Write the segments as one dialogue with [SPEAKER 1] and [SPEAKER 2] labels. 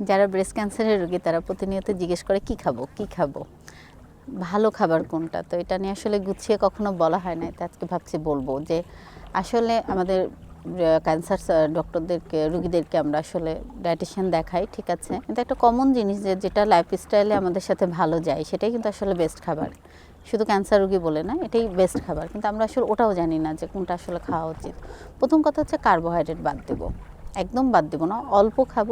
[SPEAKER 1] যারা ব্রেস্ট ক্যান্সারের রোগী, তারা প্রতিনিয়ত জিজ্ঞেস করে, কি খাব? কি খাব? ভালো খাবার কোনটা? তো এটা নিয়ে আসলে গুছিয়ে কখনো বলা হয় না আজকে ভাবছি বলব যে, আসলে আমাদের ক্যান্সার ডক্টরদেরকে রুগীদেরকে আমরা আসলে ডায়েটিশিয়ান দেখাই, ঠিক আছে? কিন্তু একটা কমন জিনিস যে, যেটা লাইফস্টাইলে আমাদের সাথে ভালো যায়, সেটাই কিন্তু আসলে বেস্ট খাবার। শুধু ক্যান্সার রুগী বলে না, এটাই বেস্ট খাবার। কিন্তু আমরা আসলে ওটাও জানি না যে, কোনটা আসলে খাওয়া উচিত। প্রথম কথা হচ্ছে কার্বোহাইড্রেট বাদ দেবো। একদম বাদ দেবো না, অল্প খাব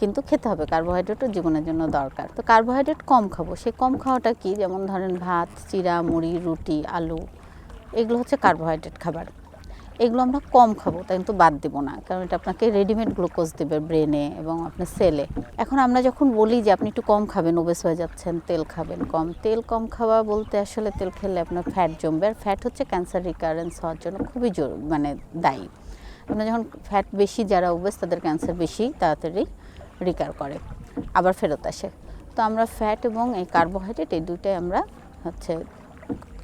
[SPEAKER 1] কিন্তু খেতে হবে। কার্বোহাইড্রেটও জীবনের জন্য দরকার। তো কার্বোহাইড্রেট কম খাব। সেই কম খাওয়াটা কি? যেমন ধরেন ভাত চিরা মুড়ি, রুটি, আলু, এগুলো হচ্ছে কার্বোহাইড্রেট খাবার। এগুলো আমরা কম খাব, তাই কিন্তু বাদ দেবো না। কারণ এটা আপনাকে রেডিমেড গ্লুকোজ দেবে ব্রেনে এবং আপনার সেলে এখন আমরা যখন বলি যে আপনি একটু কম খাবেন ওবেস হয়ে যাচ্ছেন, তেল খাবেন কম। তেল কম খাওয়া বলতে আসলে তেল খেলে আপনার ফ্যাট জমবে। আর ফ্যাট হচ্ছে ক্যান্সার রিকারেন্স হওয়ার জন্য খুবই জোর মানে দায়ী। আপনার যখন ফ্যাট বেশি, যারা ওবেস তাদের ক্যান্সার বেশি, তাড়াতাড়ি রিকার করে, আবার ফেরত আসে। তো আমরা ফ্যাট এবং এই কার্বোহাইড্রেট এই দুইটাই আমরা হচ্ছে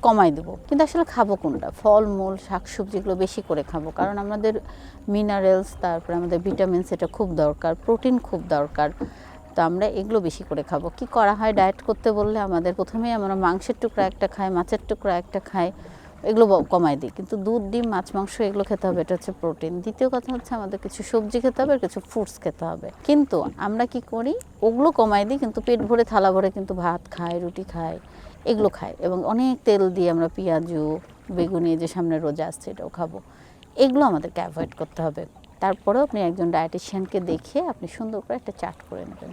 [SPEAKER 1] কমাই দেবো। কিন্তু আসলে খাব কোনটা? ফল মূল শাকসবজিগুলো বেশি করে খাব, কারণ আমাদের মিনারেলস তারপরে আমাদের ভিটামিনস এটা খুব দরকার প্রোটিন খুব দরকার। তো আমরা এগুলো বেশি করে খাব। কি করা হয়? ডায়েট করতে বললে আমাদের প্রথমেই আমরা মাংসের টুকরা একটা খাই, মাছের টুকরা একটা খাই। এগুলো কমাই দিই। কিন্তু দুধ, ডিম, মাছ, মাংস এগুলো খেতে হবে, এটা হচ্ছে প্রোটিন। দ্বিতীয় কথা হচ্ছে আমাদের কিছু সবজি খেতে হবে আর কিছু ফ্রুটস খেতে হবে। কিন্তু আমরা কি করি, ওগুলো কমাই দিই, কিন্তু পেট ভরে, থালা ভরে কিন্তু ভাত খায় রুটি খায় এগুলো খায় এবং অনেক তেল দিয়ে আমরা পেঁয়াজু, বেগুনি যে সামনে রোজা আসছে এটাও খাব। এগুলো আমাদেরকে অ্যাভয়েড করতে হবে। তারপরেও আপনি একজন ডায়েটিশিয়ানকে দেখিয়ে আপনি সুন্দর করে একটা চার্ট করে নেবেন।